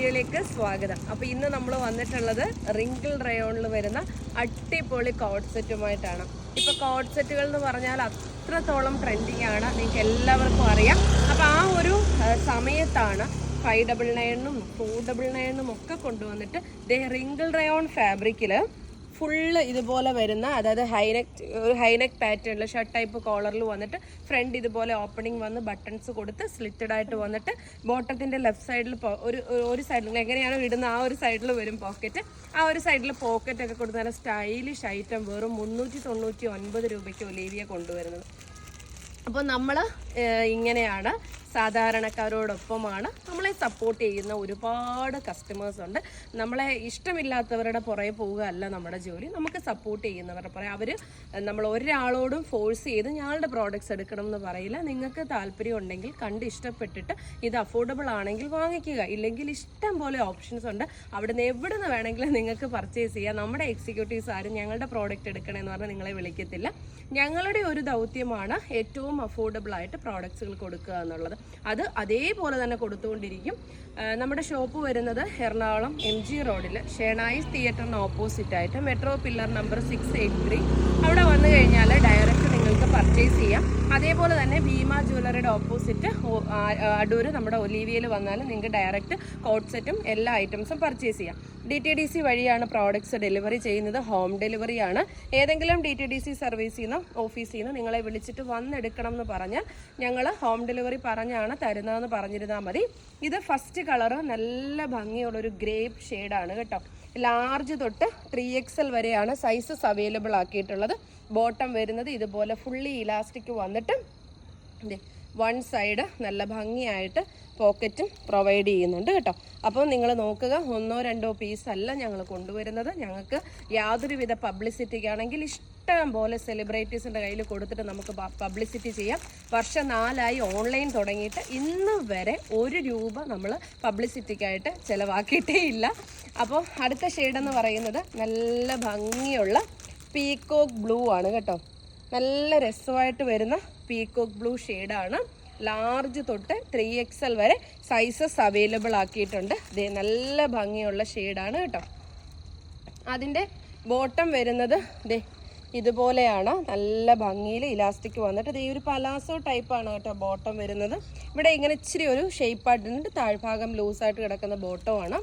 വീഡിയോയിലേക്ക് സ്വാഗതം. അപ്പോൾ ഇന്ന് നമ്മൾ വന്നിട്ടുള്ളത് റിങ്കിൾ റയോണിൽ വരുന്ന അടിപൊളി കോഡ് സെറ്റുമായിട്ടാണ്. ഇപ്പോൾ കോഡ് സെറ്റുകൾ എന്ന് പറഞ്ഞാൽ അത്രത്തോളം ട്രെൻഡിങ് ആണ് നിങ്ങൾക്ക് എല്ലാവർക്കും അറിയാം. അപ്പോൾ ആ ഒരു സമയത്താണ് ഫൈവ് ഡബിൾ നയനും ഫോർ ഡബിൾ നയനും ഒക്കെ കൊണ്ടുവന്നിട്ട് ദേ റിങ്കിൾ റയോൺ ഫാബ്രിക്കിൽ ഫുള്ള് ഇതുപോലെ വരുന്ന അതായത് ഹൈനെക്ക് ഒരു ഹൈനെക്ക് പാറ്റേണിൽ ഷർട്ട് ടൈപ്പ് കോളറിൽ വന്നിട്ട് ഫ്രണ്ട് ഇതുപോലെ ഓപ്പണിംഗ് വന്ന് ബട്ടൺസ് കൊടുത്ത് സ്ലിറ്റഡ് ആയിട്ട് വന്നിട്ട് ബോട്ടത്തിന്റെ ലെഫ്റ്റ് സൈഡിൽ ഒരു ഒരു സൈഡിൽ എങ്ങനെയാണ് ഇടുന്ന ആ ഒരു സൈഡിൽ വരും പോക്കറ്റ് ആ ഒരു സൈഡിൽ പോക്കറ്റ് ഒക്കെ കൊടുത്ത് നല്ല സ്റ്റൈലിഷ് ഐറ്റം വെറും മുന്നൂറ്റി തൊണ്ണൂറ്റി ഒൻപത് രൂപയ്ക്ക് ഒലീവിയ കൊണ്ടുവരുന്നത്. അപ്പോൾ നമ്മൾ ഇങ്ങനെയാണ് സാധാരണക്കാരോടൊപ്പമാണ്. നമ്മളെ സപ്പോർട്ട് ചെയ്യുന്ന ഒരുപാട് കസ്റ്റമേഴ്സ് ഉണ്ട്. നമ്മളെ ഇഷ്ടമില്ലാത്തവരുടെ പുറകെ പോവുക അല്ല നമ്മുടെ ജോലി. നമുക്ക് സപ്പോർട്ട് ചെയ്യുന്നവരുടെ പുറകെ. അവർ നമ്മൾ ഒരാളോടും ഫോഴ്സ് ചെയ്ത് ഞങ്ങളുടെ പ്രോഡക്റ്റ്സ് എടുക്കണം എന്ന് പറയില്ല. നിങ്ങൾക്ക് താല്പര്യം ഉണ്ടെങ്കിൽ കണ്ട് ഇഷ്ടപ്പെട്ടിട്ട് ഇത് അഫോർഡബിൾ ആണെങ്കിൽ വാങ്ങിക്കുക. ഇല്ലെങ്കിൽ ഇഷ്ടം പോലെ ഓപ്ഷൻസ് ഉണ്ട്. അവിടുന്ന് എവിടെ നിന്ന് വേണമെങ്കിലും നിങ്ങൾക്ക് പർച്ചേസ് ചെയ്യാം. നമ്മുടെ എക്സിക്യൂട്ടീവ്സ് ആരും ഞങ്ങളുടെ പ്രോഡക്റ്റ് എടുക്കണമെന്ന് പറഞ്ഞാൽ നിങ്ങളെ വിളിക്കത്തില്ല. ഞങ്ങളുടെ ഒരു ദൗത്യമാണ് ഏറ്റവും അഫോർഡബിൾ ആയിട്ട് പ്രോഡക്ട്സുകൾ കൊടുക്കുക എന്നുള്ളത്. അത് അതേപോലെ തന്നെ കൊടുത്തുകൊണ്ടിരിക്കും. നമ്മുടെ ഷോപ്പ് വരുന്നത് എറണാകുളം എം ജി റോഡിൽ ഷേണായിസ് തിയേറ്ററിന് ഓപ്പോസിറ്റ് ആയിട്ട്. Metro pillar number six eight three അവിടെ വന്നു കഴിഞ്ഞാൽ ഡയറക്റ്റ് നിങ്ങൾക്ക് പർച്ചേസ് ചെയ്യാം അതേപോലെ തന്നെ ഭീമ ജ്വല്ലറിയുടെ ഓപ്പോസിറ്റ് അടൂർ നമ്മുടെ ഒലീവിയയിൽ വന്നാൽ നിങ്ങൾക്ക് ഡയറക്റ്റ് കോട്ട് സെറ്റും എല്ലാ ഐറ്റംസും പർച്ചേസ് ചെയ്യാം. ഡി ടി ഡി സി വഴിയാണ് പ്രോഡക്ട്സ് ഡെലിവറി ചെയ്യുന്നത്. ഹോം ഡെലിവറി ആണ്. ഏതെങ്കിലും ഡി ടി ഡി സി സർവീസിൽ നിന്നോ ഓഫീസിൽ നിന്ന് നിങ്ങളെ വിളിച്ചിട്ട് വന്നെടുക്കണം എന്ന് പറഞ്ഞാൽ ഞങ്ങൾ ഹോം ഡെലിവറി പറഞ്ഞാണ് തരുന്നതെന്ന് പറഞ്ഞിരുന്നാൽ മതി. ഇത് ഫസ്റ്റ് കളർ നല്ല ഭംഗിയുള്ളൊരു ഗ്രേപ്പ് ഷെയ്ഡാണ് കേട്ടോ. ലാർജ് തൊട്ട് ത്രീ എക്സ് എൽ വരെയാണ് സൈസസ് അവൈലബിൾ ആക്കിയിട്ടുള്ളത്. ബോട്ടം വരുന്നത് ഇതുപോലെ ഫുള്ളി ഇലാസ്റ്റിക് വന്നിട്ട് വൺ സൈഡ് നല്ല ഭംഗിയായിട്ട് പോക്കറ്റും പ്രൊവൈഡ് ചെയ്യുന്നുണ്ട് കേട്ടോ. അപ്പോൾ നിങ്ങൾ നോക്കുക ഒന്നോ രണ്ടോ പീസ് അല്ല ഞങ്ങൾ കൊണ്ടുവരുന്നത്. ഞങ്ങൾക്ക് യാതൊരുവിധ പബ്ലിസിറ്റിക്കാണെങ്കിൽ ഇഷ്ടം പോലെ സെലിബ്രിറ്റീസിന്റെ കയ്യിൽ കൊടുത്തിട്ട് നമുക്ക് പബ്ലിസിറ്റി ചെയ്യാം. വർഷം നാലായി ഓൺലൈൻ തുടങ്ങിയിട്ട് ഇന്ന് വരെ ഒരു രൂപ നമ്മൾ പബ്ലിസിറ്റിക്കായിട്ട് ചിലവാക്കിയിട്ടേ ഇല്ല. അപ്പോൾ അടുത്ത ഷെയ്ഡെന്ന് പറയുന്നത് നല്ല ഭംഗിയുള്ള പീക്കോക്ക് ബ്ലൂ ആണ് കേട്ടോ. നല്ല രസമായിട്ട് വരുന്ന പീക്കോക്ക് ബ്ലൂ ഷെയ്ഡാണ് ലാർജ് തൊട്ട് ത്രീ എക്സ് എൽ വരെ സൈസസ് അവൈലബിൾ ആക്കിയിട്ടുണ്ട്. ദേ നല്ല ഭംഗിയുള്ള ഷെയ്ഡാണ് കേട്ടോ. അതിന്റെ ബോട്ടം വരുന്നത് ദേ ഇതുപോലെയാണ്. നല്ല ഭംഗിയിൽ ഇലാസ്റ്റിക് വന്നിട്ട് ദേ ഒരു പലാസോ ടൈപ്പാണ് കേട്ടോ ബോട്ടം വരുന്നത്. ഇവിടെ ഇങ്ങനെ ഇച്ചിരി ഒരു ഷേപ്പായിട്ടുണ്ട് താഴ്ഭാഗം ലൂസായിട്ട് കിടക്കുന്ന ബോട്ടമാണ്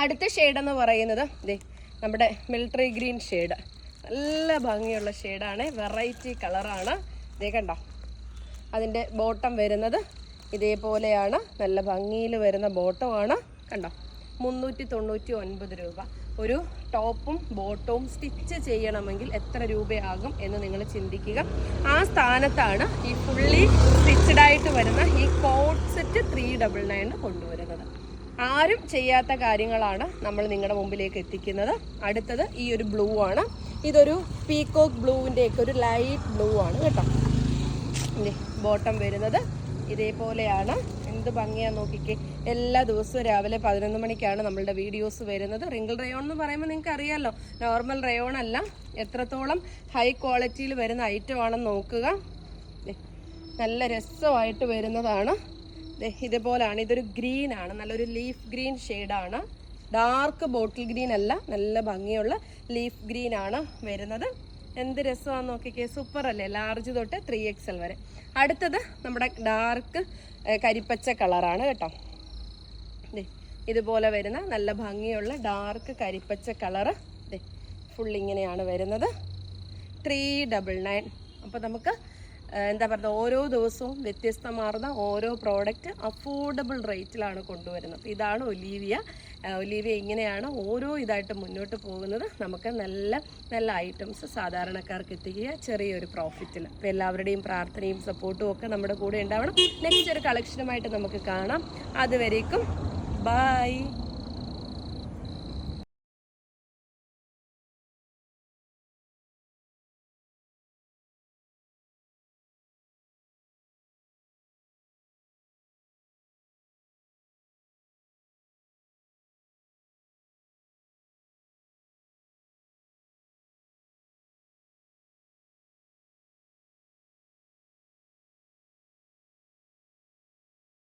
അടുത്ത ഷെയ്ഡ് എന്ന് പറയുന്നത് ദേ നമ്മുടെ മിലിറ്ററി ഗ്രീൻ ഷെയ്ഡ്. നല്ല ഭംഗിയുള്ള ഷെയ്ഡാണ്. വെറൈറ്റി കളറാണ്. ഇതേ കണ്ടോ? അതിന്റെ ബോട്ടം വരുന്നത് ഇതേപോലെയാണ്. നല്ല ഭംഗിയിൽ വരുന്ന ബോട്ടമാണ്. കണ്ടോ? മുന്നൂറ്റി തൊണ്ണൂറ്റി ഒൻപത് രൂപ. ഒരു ടോപ്പും ബോട്ടവും സ്റ്റിച്ച് ചെയ്യണമെങ്കിൽ എത്ര രൂപയാകും എന്ന് നിങ്ങൾ ചിന്തിക്കുക. ആ സ്ഥാനത്താണ് ഈ ഫുള്ളി സ്റ്റിച്ചഡായിട്ട് വരുന്ന ഈ coat set three double nine കൊണ്ടുവരുന്നത്. ആരും ചെയ്യാത്ത കാര്യങ്ങളാണ് നമ്മൾ നിങ്ങളുടെ മുമ്പിലേക്ക് എത്തിക്കുന്നത്. അടുത്തത് ഈ ഒരു ബ്ലൂ ആണ്. ഇതൊരു പീക്കോക്ക് ബ്ലൂവിന്റെ ഒക്കെ ഒരു ലൈറ്റ് ബ്ലൂ ആണ് കേട്ടോ. ബോട്ടം വരുന്നത് ഇതേപോലെയാണ്. എന്ത് ഭംഗിയാന്ന് നോക്കിക്കേ. എല്ലാ ദിവസവും രാവിലെ പതിനൊന്ന് മണിക്കാണ് നമ്മളുടെ വീഡിയോസ് വരുന്നത്. റിങ്കിൾ റയോൺ എന്ന് പറയുമ്പോൾ നിങ്ങൾക്ക് അറിയാമല്ലോ നോർമൽ റയോൺ അല്ല. എത്രത്തോളം ഹൈ ക്വാളിറ്റിയിൽ വരുന്ന ഐറ്റം ആണെന്ന് നോക്കുക. നല്ല രസമായിട്ട് വരുന്നതാണ്. ഇതുപോലാണ്. ഇതൊരു ഗ്രീൻ ആണ് നല്ലൊരു ലീഫ് ഗ്രീൻ ഷെയ്ഡാണ് ഡാർക്ക് ബോട്ടിൽ ഗ്രീൻ അല്ല നല്ല ഭംഗിയുള്ള ലീഫ് ഗ്രീൻ ആണ് വരുന്നത്. എന്ത് രസമാണെന്ന് നോക്കിക്കേ സൂപ്പർ അല്ലേ? ലാർജ് തൊട്ട് ത്രീ എക്സ് എൽ വരെ. അടുത്തത് നമ്മുടെ ഡാർക്ക് കരിപ്പച്ച കളറാണ് കേട്ടോ. ഇതുപോലെ വരുന്ന നല്ല ഭംഗിയുള്ള ഡാർക്ക് കരിപ്പച്ച കളറ് ഫുൾ ഇങ്ങനെയാണ് വരുന്നത്. ത്രീ ഡബിൾ നയൻ അപ്പോൾ നമുക്ക് എന്താ പറയുക ഓരോ ദിവസവും വ്യത്യസ്തമാർന്ന ഓരോ പ്രോഡക്റ്റ് അഫോർഡബിൾ റേറ്റിലാണ് കൊണ്ടുവരുന്നത്. ഇതാണ് ഒലീവിയ. ഒലീവിയ ഇങ്ങനെയാണ് ഓരോ ഇതായിട്ട് മുന്നോട്ട് പോകുന്നത്. നമുക്ക് നല്ല നല്ല ഐറ്റംസ് സാധാരണക്കാർക്ക് എത്തിക്കുക. ചെറിയൊരു പ്രോഫിറ്റിൽ അപ്പോൾ എല്ലാവരുടെയും പ്രാർത്ഥനയും സപ്പോർട്ടും ഒക്കെ നമ്മുടെ കൂടെ ഉണ്ടാവണം. നെക്സ്റ്റ് ഒരു കളക്ഷനുമായിട്ട് നമുക്ക് കാണാം. അതുവരേക്കും ബൈ